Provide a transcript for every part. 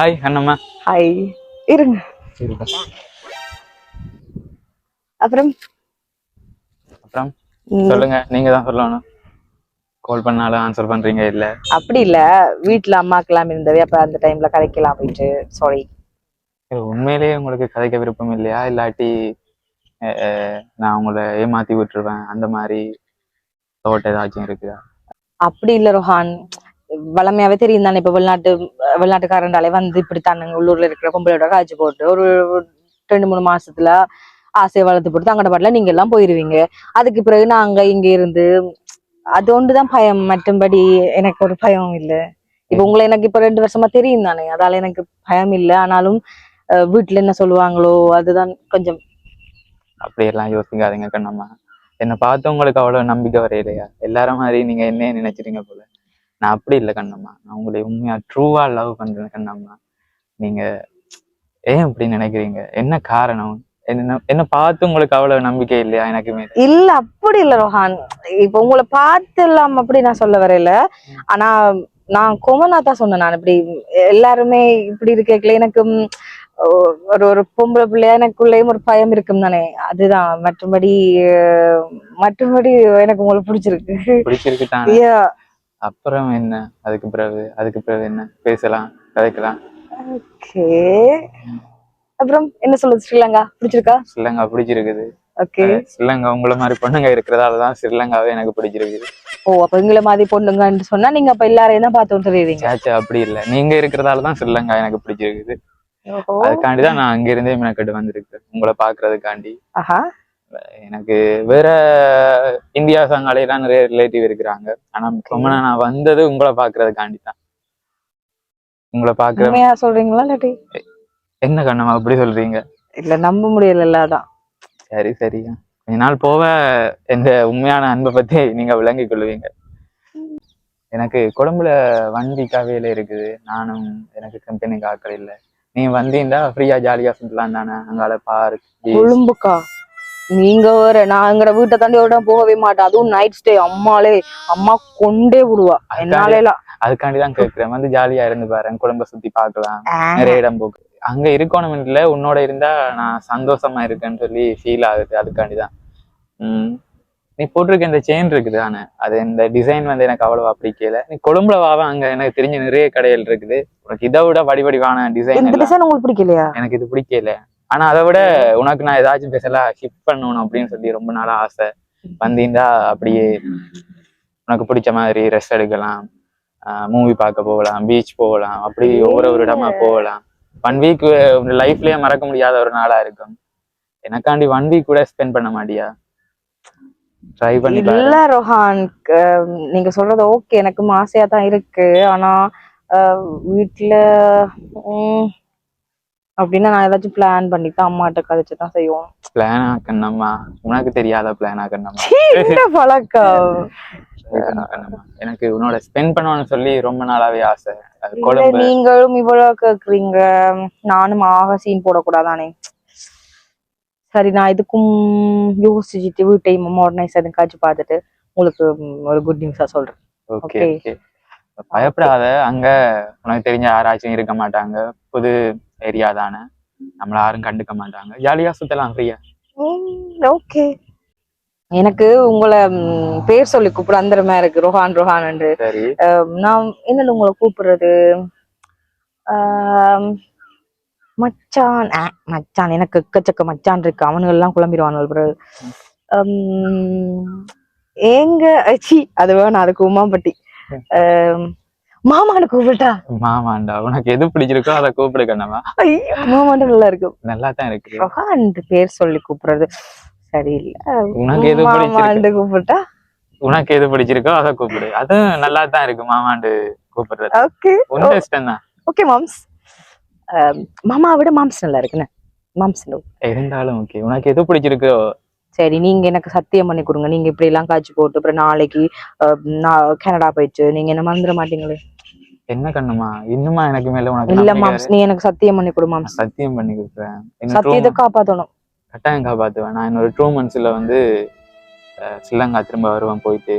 Hi Annamma hi இருங்க அப்புறம் அப்புறம் சொல்லுங்க. நீங்க தான் சொல்லணும். கால் பண்ணாலும் ஆன்சர் பண்றீங்க இல்ல? அப்படி இல்ல. வீட்ல அம்மாக்கெல்லாம் இருந்தது அப்ப அந்த டைம்ல கதைக்கலாம் போயிட்டு. சாரி உண்மையிலேயே உங்களுக்கு கதைக்க விருப்பம் இல்லையா? இல்லாட்டி நான் உங்களை ஏமாத்தி விட்டுருவேன். அந்த மாதிரி தோட்ட ஏதாச்சும் இருக்குதா? அப்படி இல்ல ரோஹான். வளமையாவே தெரியும் தானே இப்ப வெளிநாட்டு வெளிநாட்டுக்காரண்டாலே வந்து இப்படித்தான் உள்ளூர்ல இருக்கிற பொம்பளையோட காய்ச்சி போட்டு ஒரு ரெண்டு மூணு மாசத்துல ஆசையை வளர்த்து போட்டு தங்கட பாட்டில நீங்க எல்லாம் போயிருவீங்க. அதுக்கு பிறகு நாங்க இங்க இருந்து அது ஒன்றுதான் பயம். மற்றும்படி எனக்கு ஒரு பயம் இல்ல. இப்ப உங்களை எனக்கு இப்ப ரெண்டு வருஷமா தெரியும் தானே அதால எனக்கு பயம் இல்ல. ஆனாலும் அஹ், வீட்டுல என்ன சொல்லுவாங்களோ அதுதான் கொஞ்சம் அப்படியெல்லாம் யோசிக்காதீங்க கண்ணம்மா. என்னை பார்த்து உங்களுக்கு அவ்வளவு நம்பிக்கை வரையிலையா? எல்லாரும் மாதிரி நீங்க என்ன நினைச்சிட்டீங்க போல. நான் அப்படி இல்லை கண்ணம்மா. நான் உங்களை உண்மையா ட்ரூவா லவ் பண்றேன் கண்ணம்மா. நீங்க ஏன் இப்படி நினைக்கிறீங்க? என்ன காரணம்? என்ன என்ன பார்த்து உங்களுக்கு அவ்வளவு நம்பிக்கை இல்லையா எனக்கு மேல இல்ல அப்படி இல்ல ரோஹான். இப்ப உங்களை பார்த்து எல்லாம் அப்படி நான் சொல்ல வரையில ஆனா நான் கொமனா தான் சொன்னேன் நான். இப்படி எல்லாருமே இப்படி இருக்கல எனக்கு ம், ஒ- ஒரு ஒரு பொம்பளை பிள்ளையா எனக்குள்ளேயும் ஒரு பயம் இருக்கும் தானே. அதுதான். மற்றபடி மற்றபடி எனக்கு உங்களை பிடிச்சிருக்கு. பிடிச்சிருக்குட்டான Yeah. அப்புறம் என்ன? அதுக்கு பிறகு அதுக்கு பிறகு என்ன? பேசலாம் கதைக்கலாம். Okay. அப்புறம் என்ன சொல்லுது ஸ்ரீலங்கா? பிடிச்சிருக்கா? ஸ்ரீலங்கா பிடிச்சிருக்குது. ஓகே. ஸ்ரீலங்கா உங்களை மாதிரி பொண்ணுங்க இருக்கிறதால தான் ஸ்ரீலங்காவே எனக்கு பிடிச்சிருக்குது. ஓ அப்ப எங்களை மாதிரி பொண்ணுங்கன்னு சொன்னா நீங்க அப்ப எல்லாரையும் தான் பார்த்து வந்துடுவீங்க சேச்சா அப்படி இல்லை. நீங்க இருக்கிறதால தான் ஸ்ரீலங்கா எனக்கு பிடிச்சிருக்குது. அதுக்காண்டி தான் நான் அங்க இருந்தே மெனக்கெட்டு வந்திருக்கேன். உங்களை பாக்குறதுக்காண்டி ஆஹா. எனக்கு வேற இந்தியா சங்காலையெல்லாம் நிறைய ரிலேட்டிவ் இருக்கிறாங்க. ஆனா ரொம்ப நான் வந்தது உங்களை பாக்குறதுக்காண்டி தான் உங்களை பாக்குற சொல்றீங்களா இல்லாட்டி? என்ன கண்ணம்மா அப்படி சொல்றீங்க? இல்ல நம்ப முடியல அதான். சரி சரியா கொஞ்ச நாள் போக எந்த உண்மையான அன்பை பத்தி நீங்க விளங்கிக் கொள்வீங்க. எனக்கு கொழும்புல வண்டி கவையில இருக்குது. நானும் எனக்கு கம்பெனிக்கு ஆட்கள் இல்லை. நீ வந்தீங்கன்னா ஃப்ரீயா ஜாலியா சுற்றலாம் தானே. அங்கால பார்க் கொழும்புக்கா? நீங்க வேற நான் எங்கட வீட்டை தாண்டி விட போகவே மாட்டேன். அதுவும் நைட் ஸ்டே அம்மாலே அம்மா கொண்டே விடுவா. என்னால எல்லாம் அதுக்காண்டி தான் கேட்கிறேன் வந்து ஜாலியா இருந்து பாரு குடும்ப சுத்தி பார்க்கலாம். நிறைய இடம் போக்கு அங்க இருக்கணும் இல்ல உன்னோட இருந்தா நான் சந்தோஷமா இருக்கேன்னு சொல்லி ஃபீல் ஆகுது. அதுக்காண்டி தான். உம் நீ போட்டிருக்க இந்த செயின் இருக்குது தானே? அது இந்த டிசைன் வந்து எனக்கு அவ்வளவா பிடிக்கல. நீ கொழும்புல வாவ அங்க எனக்கு தெரிஞ்ச நிறைய கடைகள் இருக்குது. உனக்கு இதை விட வடி வடிவான டிசைன் இந்த டிசைன் உங்களுக்கு பிடிக்கலையா? எனக்கு இது பிடிக்கல. ஆனா அதை விட உனக்கு நான் ஏதாச்சும் ஸ்பெஷலா ஷிஃப்ட் பண்ணணும் அப்படின்னு சொல்லி ரொம்ப நாளா ஆசை. வந்தீங்கன்னா அப்படியே உனக்கு பிடிச்ச மாதிரி ரெஸ்ட் எடுக்கலாம். மூவி பார்க்க போகலாம் பீச் போகலாம் அப்படி ஒவ்வொரு ஒரு இடமா போகலாம். ஒன் வீக் லைஃப்லயே மறக்க முடியாத ஒரு நாளா இருக்கும். எனக்காண்டி ஒன் வீக் கூட ஸ்பெண்ட் பண்ண மாட்டியா? ட்ரை பண்ணி இல்ல ரோஹான் நீங்க சொல்றது ஓகே எனக்கும் ஆசையா தான் இருக்கு. ஆனா உம், அப்படின்னா நான் ஏதாச்சும் பிளான் பண்ணி தான் அம்மாட்ட கதைச்சு தான் செய்வோம் பிளான் ஆக்கணும்மா உனக்கு தெரியாத பிளான் என்ன பழக்கம். எனக்கு உன்னோட ஸ்பெண்ட் பண்ணணும்னு சொல்லி ரொம்ப நாளாவே ஆசை. நீங்களும் இவ்வளவு கேக்குறீங்க. நானும் ஆக சீன் போடக்கூடாதானே? சரி நான் இதுக்கும் யோசிச்சுட்டு வீட்டையும் மாடர்னைஸ் எதுக்காச்சும் பார்த்துட்டு உங்களுக்கு ஒரு குட் நியூஸா சொல்றேன். ஓகே பயப்படாத. அங்க உனக்கு தெரிஞ்ச யாராச்சும் இருக்க மாட்டாங்க. புது ஏரியா தானே நம்மள யாரும் கண்டுக்க மாட்டாங்க. ஜாலியா சுத்தலாம் ஃப்ரீயா ஓகே எனக்கு உங்களை பேர் சொல்லி கூப்பிட அந்தரமா இருக்கு. ரோஹான் ரோஹான் என்று. சரி. நான் என்னல உங்களை கூப்பிடுறது? மச்சான் மச்சான். எனக்கு எக்கச்சக்க மச்சான் இருக்கு. அவனுங்க எல்லாம் குழம்பிடுவானுங்க பிறகு ஆம், ஏங்க சி அது வேணாம். அதுக்கு உமாம்பட்டி. மாமான்னு கூப்பிட்டா? மாமாண்டா உனக்கு எது பிடிச்சிருக்கோ அதை கூப்பிடு கண்ணம்மா. மாமான்னு நல்லா இருக்கும் நல்லா தான் இருக்கு. ரோஹான் பேர் சொல்லி கூப்பிடுறது சரியில்லை. உனக்கு எது மாமான்னு கூப்பிட்டா? உனக்கு எது பிடிச்சிருக்கோ அதை கூப்பிடு. அதுவும் நல்லா தான் இருக்கு மாமாண்டு கூப்பிடுறது. ஓகே உன் இஷ்டம் தான் ஓகே மாம்ஸ் மாமா விட மாம்ஸ் நல்லா இருக்குண்ணே மாம்ஸ் இருந்தாலும் ஓகே உனக்கு எது பிடிச்சிருக்கோ சரி நீங்க எனக்கு சத்தியம் பண்ணி கொடுங்க. நீங்க இப்படி எல்லாம் காய்ச்சி போட்டு அப்புறம் நாளைக்கு கனடா போயிடுச்சு நீங்க என்ன மறந்துட மாட்டீங்களே? என்ன கண்ணுமா? இன்னுமா எனக்கு மேல உனக்கு இல்ல மாம்ஸ் நீ எனக்கு சத்தியம் பண்ணி கொடு மாம்ஸ். சத்தியம் பண்ணி கொடுக்குறேன். சத்தியத்தை காப்பாத்தணும். கட்டாயம் காப்பாத்துவேன். நான் இன்னொரு டூ மந்த்ஸ்ல வந்து ஸ்ரீலங்கா திரும்ப வருவேன் போயிட்டு.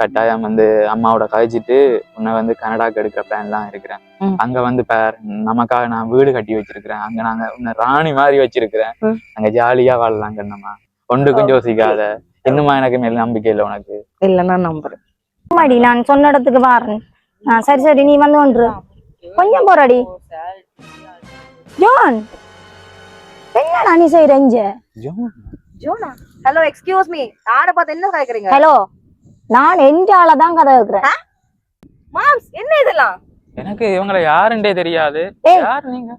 கட்டாயம் வந்து அம்மாவோட கழிச்சிட்டு உன்னை வந்து கனடாக்கு எடுக்கிற பிளான்லாம் இருக்கிறேன். அங்க வந்து பார் நமக்காக நான் வீடு கட்டி வச்சிருக்கிறேன். அங்க நாங்க உன்னை ராணி மாதிரி வச்சிருக்கிறேன். அங்க ஜாலியா வாழலாம் கண்ணம்மா. ஒன்றுக்கும் யோசிக்காத. இன்னுமா எனக்கு மேல நம்பிக்கை இல்லை உனக்கு? இல்ல நான் நம்புறேன். மாடி நான் சொன்ன இடத்துக்கு வாரேன். சரி சரி நீ வந்து ஒன்று. கொஞ்சம் போறாடி ஜோன்! என்னடா நீ செய்யற இங்க? ஜோனா? ஹலோ எக்ஸ்கியூஸ் மீ யார பார்த்து என்ன கேக்குறீங்க ஹலோ நான் ஆளை தான் கதை வைக்கிறேன் மாம்ஸ் என்ன இதெல்லாம்? எனக்கு இவங்கள யாருன்றே தெரியாது. யார் நீங்க?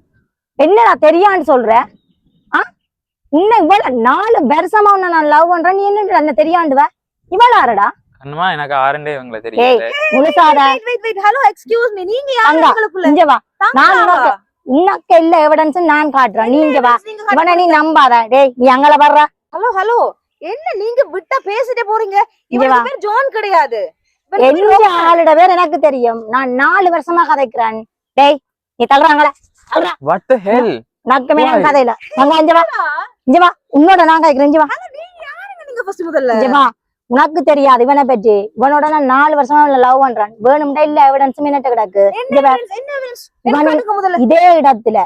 என்னடா தெரியான்னு சொல்ற? ஆ உன்னை இவ்வளவு நாலு வருஷமா உன்னை நான் லவ் பண்றேன். நீ என்ன என்ன தெரியாண்டுவ? இவ்வளவு ஆறுடா? கண்ணம்மா எனக்கு யாருன்றே இவங்கள ஏய் தெரியாது. முழுசாத. Wait wait wait hello excuse me நீங்க யாரு. உங்களுக்குள்ள இங்க வா. நான்? உனக்கு இல்ல எவிடன்ஸ் நான் காட்டுறேன். நீ இங்க வா. இவனை நீ நம்பாத. டேய் நீ அங்கல வர்ற. ஹலோ ஹலோ என்ன நீங்க விட்டா பேசிட்டே போறீங்க? வா. பேர் ஜான் கிடையாது. ரோஹன். ஆளோட பேர் எனக்கு தெரியும். நான் நாலு வருஷமா கதைக்கிறேன். டேய் நீ தள்ளுறாங்களே. வாட் த ஹெல் நக்கமே? கதையில. அங்க இங்க வா உன்னோட நான் கேக்குறேன் நீங்க யாருங்க நீங்க ஃபர்ஸ்ட் முதல்ல? இங்க வா உனக்கு தெரியாது இவனை பற்றி. இவனோட நான் நாலு வருஷமா லவ் பண்றேன். வேணும்டா இல்ல எவிடன்ஸ் மினிட்டு கிடக்கு? இவனு- இதே இடத்துல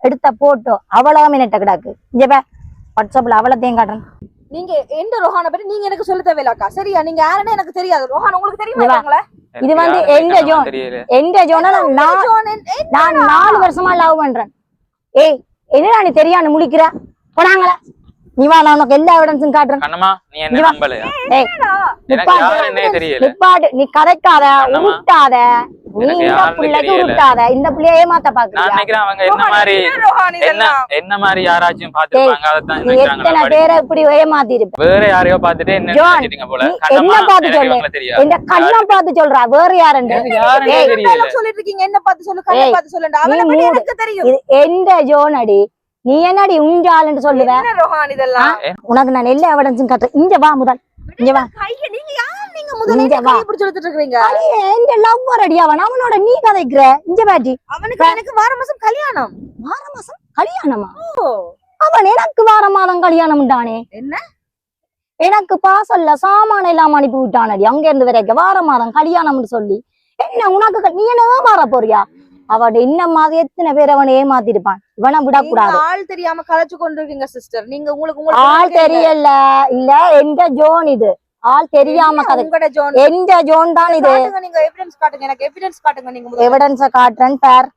எடுத்த போட்டோ அவ்வளவு மினிட்டு கிடக்கு. இங்க வா. வாட்ஸ்அப்ல அவ்வளோத்தையும் காட்டுறேன். நீங்க எந்த ரோஹான பத்தி நீங்க எனக்கு சொல்ல தேவையில்லாக்கா சரியா? நீங்க யாருன்னு எனக்கு தெரியாது. ரோஹான் உங்களுக்கு தெரியுமா? இது வந்து எந்த ஜோன்? எந்த ஜோனா? நான் நாலு வருஷமா லவ் பண்றேன். ஏய் என்னடா நீ தெரியான்னு முழிக்கிற? போனாங்களே. நீ வா நான் உனக்கு எல்லா எவிடன்ஸும் காட்டுறேன். கண்ணம்மா நீ என்ன. நம்பலையா ஏய் நிப்பாட்டு. யாருன்னே தெரியல. நிப்பாட்டு. நீ கதைக்காத. உருட்டாத. நீ இந்த யாருன்னு பிள்ளைக்கு. உருட்டாத. இந்த பிள்ளைய ஏமாத்த நான் பாக்குறியா நினைக்கிறேன் அவங்க என்ன மாதிரி என்ன என்ன மாதிரி யாராச்சும் பாத்துருப்பாங்க அதைத்தான் நீ எத்தனை நினைக்கிறாங்க பேரை இப்படி ஏமாத்தி இருப்ப வேற யாரையோ பாத்துட்டு என்ன நினைச்சிட்டீங்க போல? என்ன பார்த்து எனக்கு சொல்லு? இந்த கண்ணை பார்த்து சொல்றா வேற யாருன்னே? dialogue சொல்லிட்டு இருக்கீங்க? என்ன பார்த்து சொல்லு கண்ணை ஏய், பார்த்து சொல்லுடா. அவனை நீ பத்தி மூடு. எனக்கு தெரியும். எந்த ஜோன் அடி? நீ என்னடி உஞ்சாலுன்னு சொல்லுவ? ரோஹான் இதெல்லாம்? உனக்கு நான் எல்லா எவிடன்ஸும் காட்டுறேன். இங்க வா முதல். இங்க வா. நீங்க யார் நீங்க முதல்ல இங்க வா. பிடிச்சு இழுத்துட்டு இருக்கீங்க அடியே, இந்த லவ்வர் அடி அவன். அவனோட நீ கதைக்கிற. இங்க பாட்டி அவனுக்கு எனக்கு வார மாசம் கல்யாணம். வார மாசம் கல்யாணமா? அவன் எனக்கு வார மாதம் கல்யாணம் தானே என்ன? எனக்கு பாசல்ல சாமான இல்லாம அனுப்பி விட்டானடி. அங்க இருந்து வரைக்கும் வார மாதம் கல்யாணம்னு சொல்லி. என்ன உனக்கு நீ என்ன ஏமாற போறியா? அவன் என்ன மாதிரி எத்தனை பேர் அவனை ஏமாத்தி இருப்பான் இவனை விடக்கூடாது. ஆள் தெரியாம கலைச்சு கொண்டிருக்கீங்க சிஸ்டர் நீங்க உங்களுக்கு ஆள் தெரியல. இல்ல எந்த ஜோன் இது? ஆள் தெரியாம கதை ஜோன்? எந்த ஜோன் தான் இது? நீங்க எவிடன்ஸ் காட்டுங்க. எனக்கு எவிடன்ஸ் காட்டுங்க நீங்க. எவிடன்ஸ காட்டுறேன் பேர்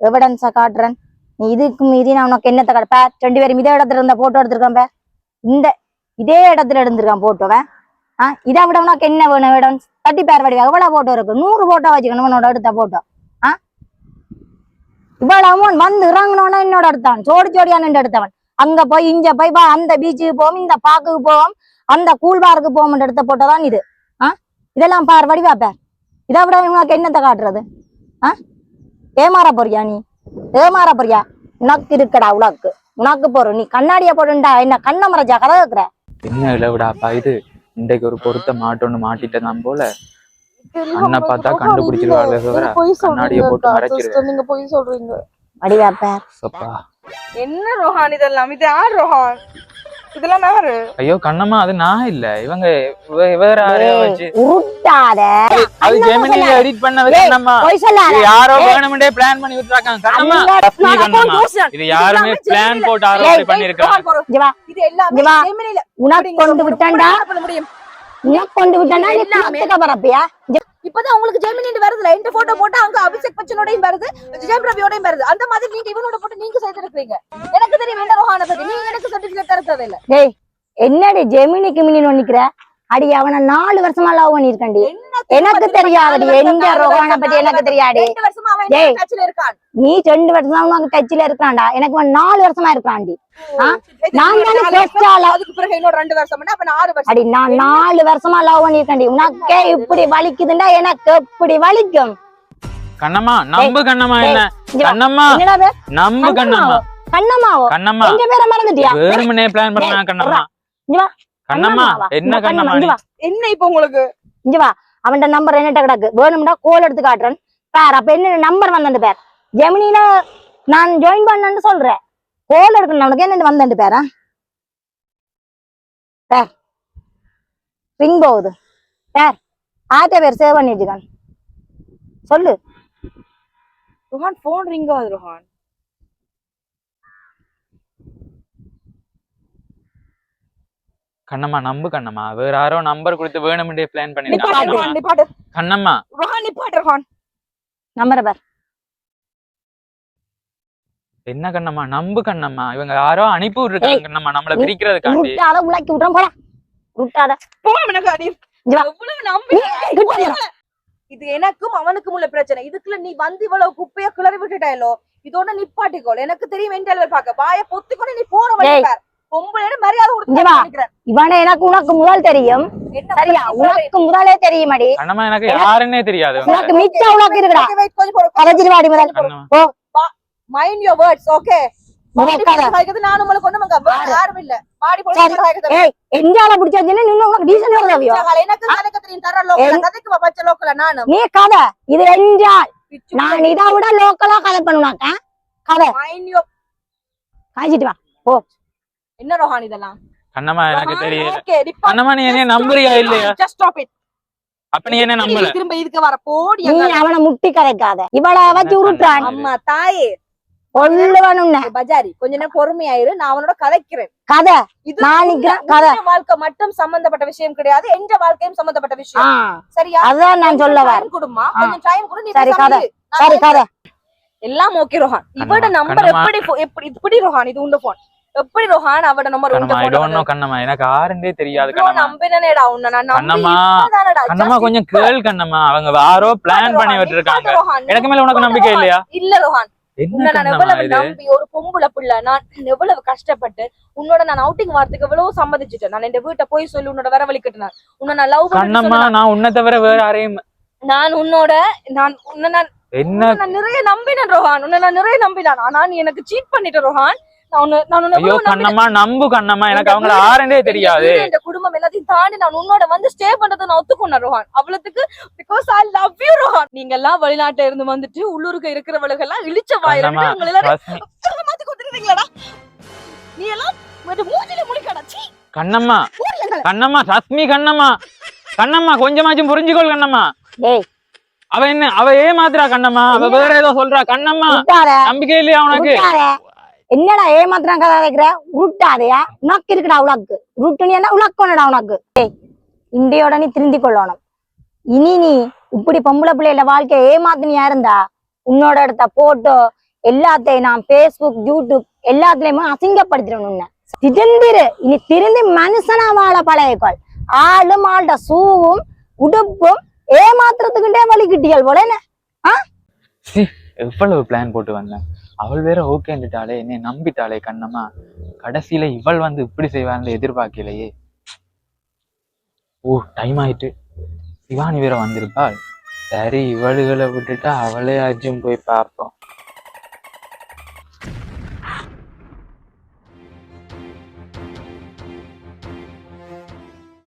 எவிடன்ஸ காட்டுறேன். நீ இதுக்கு மீறி நான் உனக்கு என்னத்த காட்டு பேர் ரெண்டு பேரும் இதே இடத்துல இருந்த போட்டோ எடுத்திருக்கேன் பேர் இந்த இதே இடத்துல எடுத்திருக்கான் போட்டோவன் ஆ இதை விட உனக்கு என்ன வேணும் எவிடன்ஸ் தட்டி பேர் வடிவா எவ்வளவு போட்டோ இருக்கு? நூறு போட்டோ வச்சுக்கணும் உன்னோட எடுத்த போட்டோ இவ்வளவு இவ்வளவு வந்து இறங்கினோன்னா என்னோட எடுத்தவன் சோடி சோடியா நின்று எடுத்தவன். அங்க போய் இங்க போய் வா அந்த பீச்சுக்கு போவோம் இந்த பாக்குக்கு போவோம் அந்த கூழ்பாருக்கு போவோம் எடுத்த போட்டோதான் இது? ஆ? இதெல்லாம் பார் வடிவா பேர். இதை விட உனக்கு என்னத்த காட்டுறது? ஆ? ஏமாற போறியா நீ? ஏமாற போறியா? உனக்கு இருக்கடா உனக்கு. உனக்கு போறோம் நீ கண்ணாடிய போடுண்டா. என்ன கண்ணை மறைச்சா? கதை வைக்கிற என்ன இளவிடாப்பா இது? இன்றைக்கு ஒரு பொருத்த மாட்டோன்னு மாட்டிட்டேன் நான் போல. அண்ணா பார்த்தா கண்டுபிடிச்சிருவாங்க தவிர கண்ணாடியை போட்டு மறைச்சிருவேன். நீங்க போய் சொல்றீங்க. வடிவாப்ப சப்பா. என்ன ரோஹான் இதெல்லாம்? இது யார் ரோஹான்? இதெல்லாம் யாரு? ஐயோ கண்ணம்மா அது நான் இல்ல. இவங்க வேற யாரையோ வச்சு. உருட்டாத. அது ஜெமினில. எடிட் பண்ணது ஏய், கண்ணம்மா. பொய் சொல்லாத. இது யாரோ வேணும்னே பிளான் பண்ணி விட்டுறாங்க கண்ணம்மா இது யாருமே பிளான் போட்டு ஆரோப்பி பண்ணிருக்காங்க இது எல்லாமே. ஜெமினில உனக்கு கொண்டு விட்டேன்டா பண்ண முடியும்? கொண்டு விட்டேன்டா நீ இப்பதான் உங்களுக்கு ஜெமினி வருதுல. இந்த போட்டோ போட்டு அங்க அபிஷேக் பச்சனோடையும் வருது ஜெயம் ரவியோடையும் வருது. அந்த மாதிரி நீங்க இவனோட போட்டு நீங்க செய்திருக்கீங்க எனக்கு தெரியும் என்ன ரோஹான பத்தி. நீங்க எனக்கு சர்டிபிகேட் தர தேவையில்ல. டேய் என்னடி ஜெமினி கிமினி நிக்கிற? அடி அவனை நாலு வருஷமா லவ் பண்ணிருக்கண்டி எனக்கு தெரியாதுடி எந்த ரோகான பத்தி எனக்கு அவன் டேய். என்ன நீ ரெண்டு வருஷம் தான் உனக்கு டச்ல இருக்கான்டா எனக்கு நாலு வருஷமா இருக்கான்டி நான் நாலு தானே வருஷம்? first ஆளா? அதுக்கு பிறகு இன்னொரு ரெண்டு வருஷம் அப்ப நான் ஆறு வருஷம். அடி நான் நாலு வருஷமா லவ் பண்ணிருக்கேன்டி உனக்கே இப்படி வலிக்குதுண்டா எனக்கு இப்படி வலிக்கும்? கண்ணம்மா நம்பு கண்ணம்மா என்ன. கண்ணம்மா நம்பு கண்ணம்மா. கண்ணம்மாவோ? கண்ணம்மா. எங்க பேரை மறந்துட்டியா? வேணும்னே பிளான் பண்ணா டேய், கண்ணம்மா. இங்க வா. கண்ணம்மா கண்ணம்மாவா? என்ன கண்ணம்மா என்ன இப்ப உங்களுக்கு? இங்க வா. அவன்ட நம்பர் என்னட்ட கிடக்கு. வேணும்டா கோல் எடுத்து காட்டுறேன். பேர் அப்ப என்ன நம்பர் வந்தண்டு பேர். ஜெமினில நான் ஜாயின் பண்ணேன்னு சொல்றேன். கோல் எடுக்கணும் உனக்கு என்ன வந்தண்டு பேரா? பேர். ரிங் போகுது. யார் ஆட்ட பேர் சேவ் பண்ணி வச்சுக்கான் சொல்லு. ரோஹான் போன் ரிங் ஆகுது ரோஹான். கண்ணம்மா நம்பு கண்ணம்மா. வேற யாரோ நம்பர் கொடுத்து வேணும்ன்றே பிளான் நிப்பாட்டு. கண்ணம்மா. ரோஹான் நிப்பாட்டு ரோஹான். நம்பரை பார் என்ன கண்ணம்மா? நம்பு கண்ணம்மா. இவங்க யாரோ அனுப்பி விட்டுருக்காங்க கண்ணம்மா. நம்மள பிரிக்கிறதுக்காண்டி. உருட்டாத உலாக்கி விட்றோம் போடா. அடி. இங்க வா. எவ்வளவு நம்பி. இது எனக்கும் அவனுக்கும் உள்ள பிரச்சனை. இதுக்குள்ள நீ வந்து இவ்வளவு குப்பையா கிளறி விட்டுட்டாயலோ இதோட நிப்பாட்டிக்கோள் எனக்கு தெரியும் வெண்டல் பாக்க. வாய பொத்திக்கொண்டு நீ போன வழி இவனை எனக்கு உனக்கு முதல் தெரியும். சரியா? உனக்கு முதலே தெரியுமாடி? கண்ணம்மா எனக்கு யாருன்னே தெரியாது. உனக்கு மிச்ச உனக்கு இருக்குடா. கதைச்சிட்டு வாடி முதல் மாடி போட்டு சரி. காய்க்கிறது. ஏய் எஞ்சால பிடிச்சாச்சுன்னு நீ உனக்கு டீசன் உதவியோ எனக்கு கதைக்க தெரியும். தர லோக்கல கதைக்கு பச்சை லோக்கல நானும். நீ கதை. இது எஞ்சால் நான் இதை விட லோக்கலா கதை பண்ணுவாக்க கதை. Mind your- காய்ச்சிட்டு வா. என்ன ரோஹான் இதெல்லாம்? கண்ணம்மா எனக்கு தெரியல. கண்ணம்மா நீ என்ன நம்புறியா இல்லையா. Just stop it. அப்ப நீ என்ன நம்பல? திரும்ப இதுக்கு வர போடி நீ. அவனை முட்டி கதைக்காத இவளை வச்சு உருட்டுறான். அம்மா தாயே. கொல்லுவன் உன்னை பஜாரி கொஞ்ச நேரம் பொறுமையாயிரு. நான் அவனோட கதைக்கிறேன். கதை. இது கதை. வாழ்க்கை மட்டும் சம்பந்தப்பட்ட விஷயம் கிடையாது. என்ற வாழ்க்கையும் சம்பந்தப்பட்ட விஷயம். சரியா? அதான் நான் சொல்ல வரேன். கொடுமா. கொஞ்சம் டைம் கொடு. நீ சரி, கதை. சரி கதை. எல்லாம் ஓகே ரோஹான். இவட நம்பர். எப்படி எப்படி இப்படி ரோஹான் இது உண்ட போன் எப்படி ரோஹான் அவட number Kannamma I don't know Kannamma. எனக்கு யாருன்னே தெரியாது கண்ணம்மா. நம்பினேடா உன்னை. நான் கண்ணம்மா, கண்ணம்மா கொஞ்சம் கேள் கண்ணம்மா. அவங்க யாரோ பிளான் பண்ணி ரோஹான், எனக்கு மேல உனக்கு நம்பிக்கை. இல்லையா? இல்ல ரோஹான். நான் எவ்வளவு நம்பி ஒரு பொம்பளை பிள்ளை நான் எவ்வளவு கஷ்டப்பட்டு உன்னோட நான் அவுட்டிங் வாரத்துக்கு எவ்வளவு சம்மதிச்சுட்டேன். நான் என் வீட்டை போய் சொல்லி உன்னோட வர வலிக்கட்டினேன். உன்னை நான் லவ் கண்ணம்மா நான் உன்னை தவிர வேற யாரையும் நான் உன்னோட நான் உன்னை நான் என்ன நான் நிறைய நம்பினேன் ரோஹான். உன்னை நான் நிறைய நம்பினேன். ஆனா நீ எனக்கு சீட் பண்ணிட்ட ரோஹான். ஐயோ. கண்ணம்மா நம்பு கண்ணம்மா. எனக்கு அவங்கள ஆரண்டே தெரியாது. இந்த குடும்பம் எல்லாத்தையும் தாண்டி நான் உன்னோட வந்து ஸ்டே பண்றதை நான் ஒத்துக்கொண்டேன் ரோஹான். அவ்வளவுக்கு because I love you Rohan. நீங்க எல்லாம் வெளிநாட்டுல இருந்து வந்துட்டு உள்ளூருக்கு இருக்கிறவளுக்கு எல்லாம் இழிச்ச எல்லாரும் மாத்தி நீ எல்லாம் மூஞ்சில சீ கண்ணம்மா கண்ணம்மா ரஸ்மி கண்ணம்மா. கண்ணம்மா கொஞ்சமாச்சும் புரிஞ்சுக்கோள் கண்ணம்மா. டேய். அவ என்ன அவ ஏமாத்துறா கண்ணம்மா. அவ வேற ஏதோ சொல்றா. கண்ணம்மா நம்பிக்கை இல்லையா உனக்கு? என்னடா ஏமாத்திரம் கதை வைக்கிற உருட்டாதையா? உனக்கு இருக்குடா உனக்கு. என்ன உனக்குனடா உனக்கு. ஏய் இந்தியோட நீ திருந்தி கொள்ளணும். இனி நீ இப்படி பொம்பளை பிள்ளையில வாழ்க்கைய ஏமாத்தினியா இருந்தா உன்னோட எடுத்த போட்டோ எல்லாத்தையும் நான் பேஸ்புக் யூடியூப் எல்லாத்துலயுமே அசிங்கப்படுத்திடணும் உன்னை. திருந்திரு இனி திருந்தி மனுஷனா வாழ பழையக்கோள் ஆளும் ஆள்ட சூவும் உடுப்பும் ஏமாத்துறதுக்குண்டே வலிக்கிட்டியல் போல என்ன? எவ்வளவு பிளான் போட்டு வந்தேன்? அவள் வேற ஓகேண்டுட்டாளே என்னை நம்பிட்டாளே கண்ணம்மா. கடைசியில இவள் வந்து இப்படி செய்வான்னு எதிர்பார்க்கலையே. ஓ டைம் ஆயிட்டு. சிவானி வேற வந்திருப்பாள். சரி இவளுகளை விட்டுட்டா அவளே அஜும் போய் பார்ப்போம்.